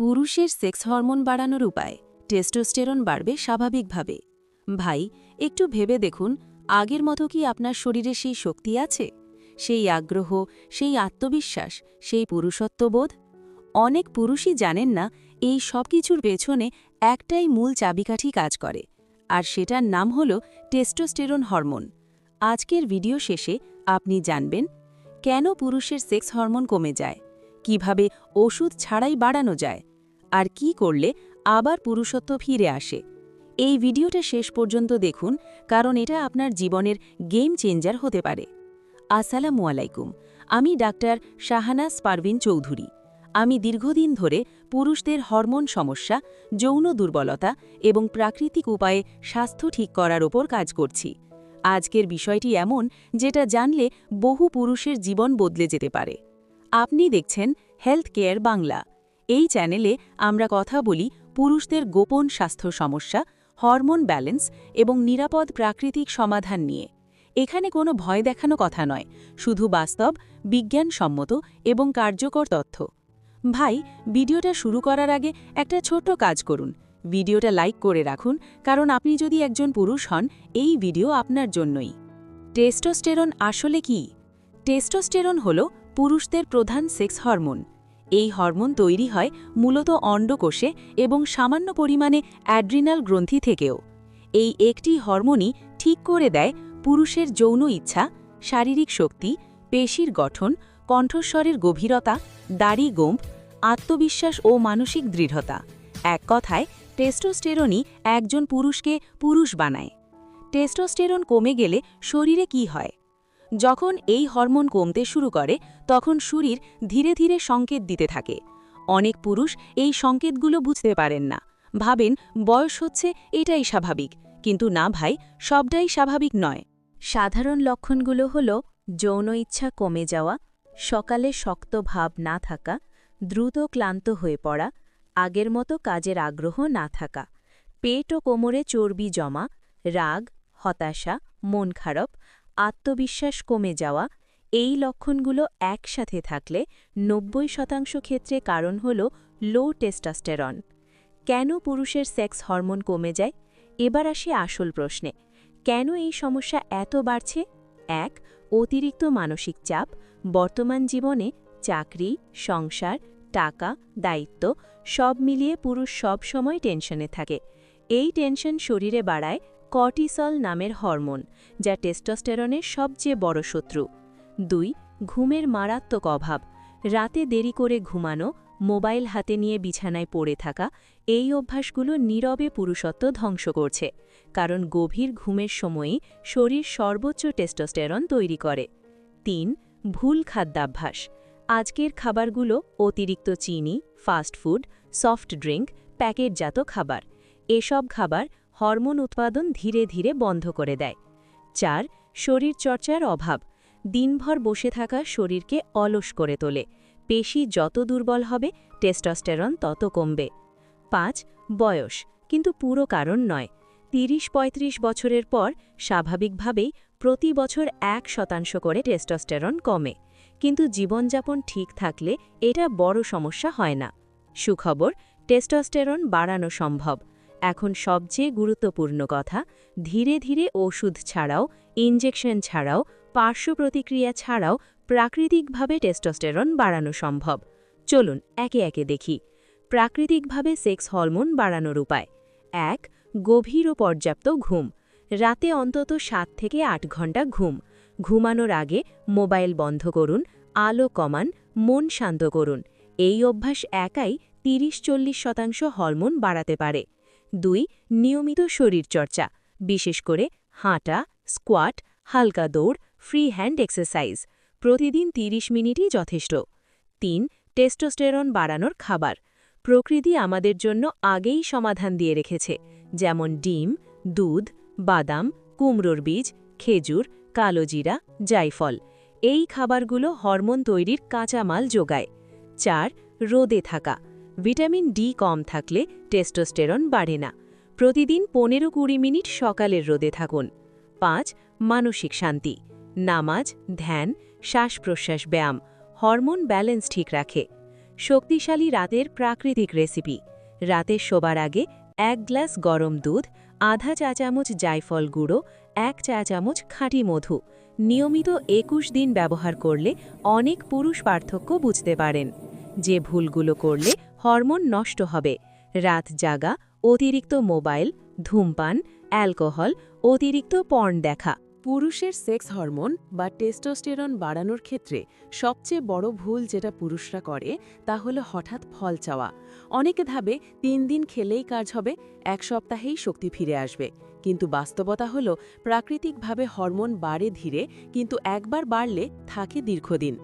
পুরুষের sex hormone বাড়ানোর উপায় টেস্টোস্টেরন বাড়বে স্বাভাবিকভাবে। ভাই, একটু ভেবে দেখুন, আগের মতো কি আপনার শরীরে সেই শক্তি আছে? সেই আগ্রহ, সেই আত্মবিশ্বাস, সেই পুরুষত্ববোধ? অনেক পুরুষই জানেন না, এই সব কিছুর পেছনে একটাই মূল চাবিকাঠি কাজ করে, আর সেটার নাম হল টেস্টোস্টেরন হরমোন। আজকের ভিডিও শেষে আপনি জানবেন, কেন পুরুষের সেক্স হরমোন কমে যায়? কীভাবে ওষুধ ছাড়াই বাড়ানো যায়? আর কি করলে আবার পুরুষত্ব ফিরে আসে। এই ভিডিওটা শেষ পর্যন্ত দেখুন, কারণ এটা আপনার জীবনের গেম চেঞ্জার হতে পারে। আসসালামু আলাইকুম, আমি ডাক্তার শাহানাজ পারভিন চৌধুরী। আমি দীর্ঘদিন ধরে পুরুষদের হরমোন সমস্যা, যৌন দুর্বলতা এবং প্রাকৃতিক উপায়ে স্বাস্থ্য ঠিক করার ওপর কাজ করছি। আজকের বিষয়টি এমন, যেটা জানলে বহু পুরুষের জীবন বদলে যেতে পারে। আপনি দেখছেন হেলথ কেয়ার বাংলা। এই চ্যানেলে আমরা কথা বলি পুরুষদের গোপন স্বাস্থ্য সমস্যা, হরমোন ব্যালেন্স এবং নিরাপদ প্রাকৃতিক সমাধান নিয়ে। এখানে কোনো ভয় দেখানো কথা নয়, শুধু বাস্তব, বিজ্ঞানসম্মত এবং কার্যকর তথ্য। ভাই, ভিডিওটা শুরু করার আগে একটা ছোট্ট কাজ করুন। ভিডিওটা লাইক করে রাখুন, কারণ আপনি যদি একজন পুরুষ হন, এই ভিডিও আপনার জন্যই। টেস্টোস্টেরন আসলে কি? টেস্টোস্টেরন হল পুরুষদের প্রধান সেক্স হরমোন। এই হরমোন তৈরি হয় মূলত অন্ডকোষে এবং সামান্য পরিমাণে অ্যাড্রিনাল গ্রন্থি থেকেও। এই একটি হরমোনই ঠিক করে দেয় পুরুষের যৌন ইচ্ছা, শারীরিক শক্তি, পেশির গঠন, কণ্ঠস্বরের গভীরতা, দাড়ি গোম্প, আত্মবিশ্বাস ও মানসিক দৃঢ়তা। এক কথায়, টেস্টোস্টেরনই একজন পুরুষকে পুরুষ বানায়। টেস্টোস্টেরন কমে গেলে শরীরে কি হয়? যখন এই হরমোন কমতে শুরু করে, তখন শরীর ধীরে ধীরে সংকেত দিতে থাকে। অনেক পুরুষ এই সংকেতগুলো বুঝতে পারেন না। ভাবেন, বয়স হচ্ছে, এটাই স্বাভাবিক। কিন্তু না ভাই, সবটাই স্বাভাবিক নয়। সাধারণ লক্ষণগুলো হল, যৌন ইচ্ছা কমে যাওয়া, সকালে শক্ত ভাব না থাকা, দ্রুত ক্লান্ত হয়ে পড়া, আগের মতো কাজের আগ্রহ না থাকা, পেট ও কোমরে চর্বি জমা, রাগ, হতাশা, মন খারাপ আত্মবিশ্বাস কমে যাওয়া, এই লক্ষণগুলো একসাথে থাকলে নব্বই শতাংশ ক্ষেত্রে কারণ হল লো টেস্টাস্টেরন কেন পুরুষের সেক্স হরমোন কমে যায়? এবার আসি আসল প্রশ্নে। কেন এই সমস্যা এত বাড়ছে? এক, অতিরিক্ত মানসিক চাপ, বর্তমান জীবনে চাকরি, সংসার, টাকা, দায়িত্ব সব মিলিয়ে পুরুষ সব সময় টেনশনে থাকে। এই টেনশন শরীরে বাড়ায় কর্টিসল নামের হরমোন, যা টেস্টোস্টেরনের সবচেয়ে বড় শত্রু। দুই, ঘুমের মারাত্মক অভাব। রাতে দেরি করে ঘুমানো, মোবাইল হাতে নিয়ে বিছানায় পড়ে থাকা, এই অভ্যাসগুলো নীরবে পুরুষত্ব ধ্বংস করছে, কারণ গভীর ঘুমের সময়ই শরীর সর্বোচ্চ টেস্টোস্টেরন তৈরি করে। তিন, ভুল খাদ্যাভ্যাস। আজকের খাবারগুলো অতিরিক্ত চিনি, ফাস্ট ফুড, সফট ড্রিঙ্ক, প্যাকেটজাত খাবার। এসব খাবার হরমোন উৎপাদন ধীরে ধীরে বন্ধ করে দেয়। চার শরীরচর্চার অভাব। দিনভর বসে থাকা শরীরকে অলস করে তোলে। পেশি যত দুর্বল হবে, টেস্টোস্টেরন তত কমবে। পাঁচ, বয়স। কিন্তু পুরো কারণ নয়। তিরিশ ৩৫ বছরের পর স্বাভাবিকভাবেই প্রতি বছর এক শতাংশ করে টেস্টোস্টেরন কমে। কিন্তু জীবনযাপন ঠিক থাকলে এটা বড় সমস্যা হয় না। সুখবর, টেস্টোস্টেরন বাড়ানো সম্ভব। এখন সবচেয়ে গুরুত্বপূর্ণ কথা, ধীরে ধীরে ওষুধ ছাড়াও, ইনজেকশন ছাড়াও, পার্শ্ব প্রতিক্রিয়া ছাড়াও প্রাকৃতিকভাবে টেস্টোস্টেরন বাড়ানো সম্ভব। চলুন একে একে দেখি। প্রাকৃতিকভাবে সেক্স হরমোন বাড়ানোর উপায়। এক, গভীর ও পর্যাপ্ত ঘুম। রাতে অন্তত সাত থেকে আট ঘণ্টা ঘুম। ঘুমানোর আগে মোবাইল বন্ধ করুন, আলো কমান, মন শান্ত করুন। এই অভ্যাস একাই তিরিশ চল্লিশ শতাংশ হরমোন বাড়াতে পারে। দুই, নিয়মিত শরীরচর্চা, বিশেষ করে হাঁটা, স্কোয়াট, হালকা দৌড় ফ্রি হ্যান্ড এক্সারসাইজ, প্রতিদিন ৩০ মিনিটই যথেষ্ট। তিন, টেস্টোস্টেরন বাড়ানোর খাবার, প্রকৃতি আমাদের জন্য আগেই সমাধান দিয়ে রেখেছে, যেমন ডিম, দুধ, বাদাম, কুমড়োর বীজ, খেজুর, কালোজিরা জাইফল এই খাবারগুলো হরমোন তৈরির কাঁচামাল যোগায়। চার, রোদে থাকা ভিটামিন ডি কম থাকলে টেস্টোস্টেরন বাড়ে না। প্রতিদিন পনেরো কুড়ি মিনিট সকালের রোদে থাকুন। পাঁচ, মানসিক শান্তি। নামাজ, ধ্যান শ্বাস প্রশ্বাস ব্যায়াম, হরমোন ব্যালেন্স ঠিক রাখে। শক্তিশালী রাতের প্রাকৃতিক রেসিপি। রাতে শোবার আগে এক গ্লাস গরম দুধ, আধা চা চামচ জায়ফল গুঁড়ো, এক চা চামচ খাঁটি মধু। নিয়মিত একুশ দিন ব্যবহার করলে অনেক পুরুষ পার্থক্য বুঝতে পারেন। যে ভুলগুলো করলে হরমোন নষ্ট হবে। রাত জাগা, অতিরিক্ত মোবাইল, ধূমপান, অ্যালকোহল, অতিরিক্ত পর্ন দেখা। পুরুষের সেক্স হরমোন বা টেস্টোস্টেরন বাড়ানোর ক্ষেত্রে সবচেয়ে বড় ভুল যেটা পুরুষরা করে, তা হলো হঠাৎ ফল চাওয়া। অনেকে ভাবে তিন দিন খেলেই কাজ হবে, এক সপ্তাহেই শক্তি ফিরে আসবে। কিন্তু বাস্তবতা হলো, প্রাকৃতিকভাবে হরমোন বাড়ে ধীরে, কিন্তু একবার বাড়লে থাকে দীর্ঘদিন।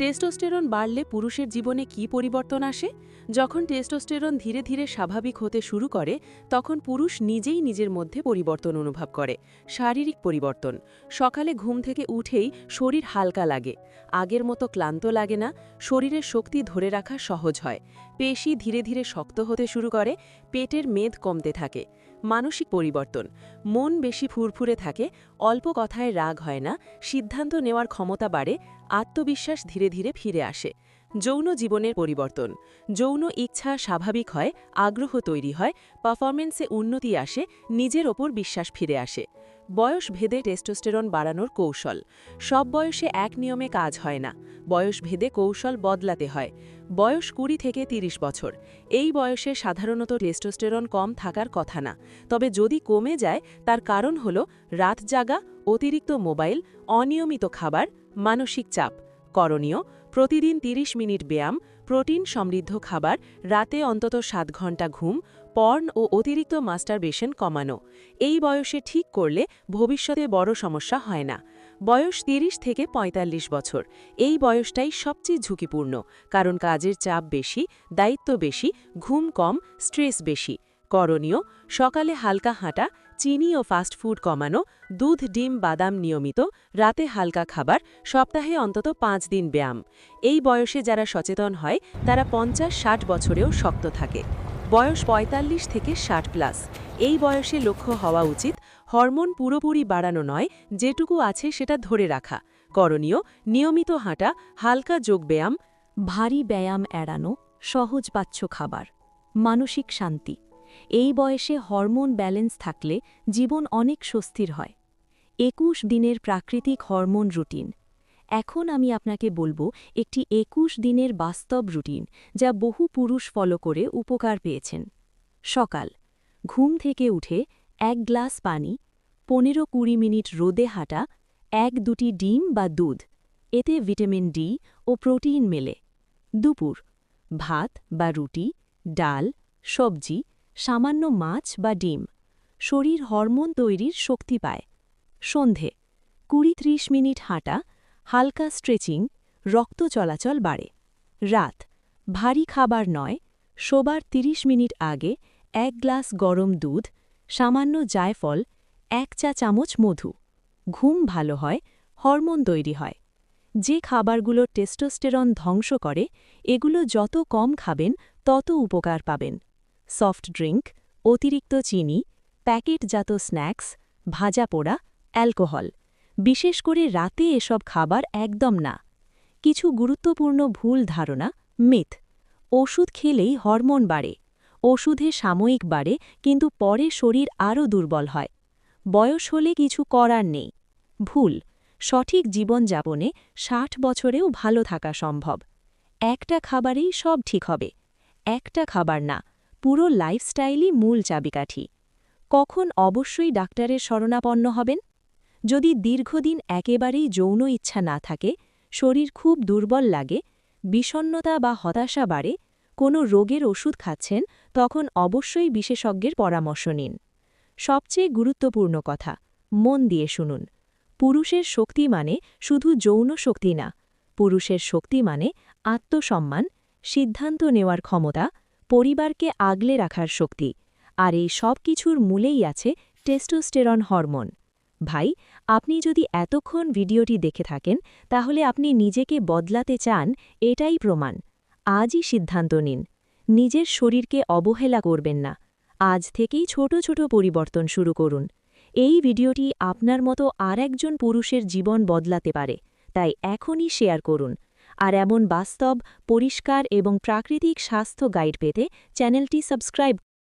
টেস্টোস্টেরন বাড়লে পুরুষের জীবনে কি পরিবর্তন আসে? যখন টেস্টোস্টেরন ধীরে ধীরে স্বাভাবিক হতে শুরু করে, তখন পুরুষ নিজেই নিজের মধ্যে পরিবর্তন অনুভব করে, শারীরিক পরিবর্তন। সকালে ঘুম থেকে উঠেই শরীর হালকা লাগে, আগের মতো ক্লান্ত লাগে না, শরীরের শক্তি ধরে রাখা সহজ হয়। পেশি ধীরে ধীরে শক্ত হতে শুরু করে, পেটের মেদ কমতে থাকে, মানসিক পরিবর্তন। মন বেশি ফুরফুরে থাকে, অল্প কথায় রাগ হয় না, সিদ্ধান্ত নেওয়ার ক্ষমতা বাড়ে আত্মবিশ্বাস ধীরে ধীরে ফিরে আসে। যৌন জীবনের পরিবর্তন। যৌন ইচ্ছা স্বাভাবিক হয়, আগ্রহ তৈরি হয় পারফরমেন্সে উন্নতি আসে, নিজের ওপর বিশ্বাস ফিরে আসে। বয়স ভেদে টেস্টোস্টেরন বাড়ানোর কৌশল। সব বয়সে এক নিয়মে কাজ হয় না। বয়স ভেদে কৌশল বদলাতে হয়। বয়স কুড়ি থেকে ৩০ বছর। এই বয়সে সাধারণত টেস্টোস্টেরন কম থাকার কথা না। তবে যদি কমে যায়, তার কারণ হল রাত জাগা, অতিরিক্ত মোবাইল, অনিয়মিত খাবার মানসিক চাপ, করণীয়, প্রতিদিন ৩০ মিনিট ব্যায়াম, প্রোটিন সমৃদ্ধ খাবার, রাতে অন্তত সাত ঘণ্টা ঘুম পর্ন ও অতিরিক্ত মাস্টারবেশন কমানো। এই বয়সে ঠিক করলে ভবিষ্যতে বড় সমস্যা হয় না। বয়স ৩০ থেকে ৪৫ বছর। এই বয়সটাই সবচেয়ে ঝুঁকিপূর্ণ, কারণ কাজের চাপ বেশি, দায়িত্ব বেশি, ঘুম কম, স্ট্রেস বেশি। করণীয়, সকালে হালকা হাঁটা চিনি ও ফাস্ট ফুড কমানো, দুধ, ডিম, বাদাম নিয়মিত, রাতে হালকা খাবার, সপ্তাহে অন্তত পাঁচ দিন ব্যায়াম। এই বয়সে যারা সচেতন হয়, তারা পঞ্চাশ, ষাট বছরেও শক্ত থাকে। বয়স ৪৫ থেকে ষাট প্লাস এই বয়সে লক্ষ্য হওয়া উচিত, হরমোন পুরোপুরি বাড়ানো নয়, যেটুকু আছে সেটা ধরে রাখা। করণীয়, নিয়মিত হাঁটা, হালকা যোগব্যায়াম ভারী ব্যায়াম এড়ানো, সহজ পাচ্ছ খাবার, মানসিক শান্তি। এই বয়সে হরমোন ব্যালেন্স থাকলে জীবন অনেক স্বস্তির হয়। একুশ দিনের প্রাকৃতিক হরমোন রুটিন। এখন আমি আপনাকে বলব একটি একুশ দিনের বাস্তব রুটিন যা বহু পুরুষ ফলো করে উপকার পেয়েছেন। সকাল, ঘুম থেকে উঠে এক গ্লাস পানি, পনেরো কুড়ি মিনিট রোদে হাঁটা, এক দুটি ডিম বা দুধ, এতে ভিটামিন ডি ও প্রোটিন মেলে। দুপুর, ভাত বা রুটি, ডাল, সবজি সামান্য মাছ বা ডিম। শরীর হরমোন তৈরির শক্তি পায়। সন্ধে কুড়ি ত্রিশ মিনিট হাঁটা, হালকা স্ট্রেচিং, রক্ত চলাচল বাড়ে। রাত, ভারী খাবার নয়, শোবার ৩০ মিনিট আগে এক গ্লাস গরম দুধ, সামান্য জায়ফল, এক চা চামচ মধু। ঘুম ভালো হয়, হরমোন তৈরি হয়। যে খাবারগুলো টেস্টোস্টেরন ধ্বংস করে, এগুলো যত কম খাবেন, তত উপকার পাবেন। সফট ড্রিঙ্ক, অতিরিক্ত চিনি, প্যাকেটজাত স্ন্যাক্স, ভাজা পোড়া, অ্যালকোহল। বিশেষ করে রাতে এসব খাবার একদম না। কিছু গুরুত্বপূর্ণ ভুল ধারণা, মিথ। ওষুধ খেলেই হরমোন বাড়ে। ওষুধে সাময়িক বাড়ে, কিন্তু পরে শরীর আরও দুর্বল হয়। বয়স হলে কিছু করার নেই। ভুল। সঠিক জীবনযাপনে ষাট বছরেও ভালো থাকা সম্ভব। একটা খাবারেই সব ঠিক হবে। একটা খাবার না। পুরো লাইফস্টাইলই মূল চাবিকাঠি। কখন অবশ্যই ডাক্তারের শরণাপন্ন হবেন? যদি দীর্ঘদিন একেবারেই যৌন ইচ্ছা না থাকে, শরীর খুব দুর্বল লাগে বিষণ্নতা বা হতাশা বাড়ে, কোনো রোগের ওষুধ খাচ্ছেন, তখন অবশ্যই বিশেষজ্ঞের পরামর্শ নিন। সবচেয়ে গুরুত্বপূর্ণ কথা, মন দিয়ে শুনুন। পুরুষের শক্তি মানে শুধু যৌন শক্তি না, পুরুষের শক্তি মানে আত্মসম্মান, সিদ্ধান্ত নেওয়ার ক্ষমতা পরিবারকে আগলে রাখার শক্তি, আর এই সব কিছুর মূলেই আছে টেস্টোস্টেরন হরমোন। ভাই, আপনি যদি এতক্ষণ ভিডিওটি দেখে থাকেন, তাহলে আপনি নিজেকে বদলাতে চান এটাই প্রমাণ। আজই সিদ্ধান্ত নিন। নিজের শরীরকে অবহেলা করবেন না। আজ থেকেই ছোট ছোট পরিবর্তন শুরু করুন। এই ভিডিওটি আপনার মতো আর একজন পুরুষের জীবন বদলাতে পারে, তাই এখনই শেয়ার করুন। আর এমন বাস্তব পরিষ্কার এবং প্রাকৃতিক স্বাস্থ্য গাইড পেতে চ্যানেলটি সাবস্ক্রাইব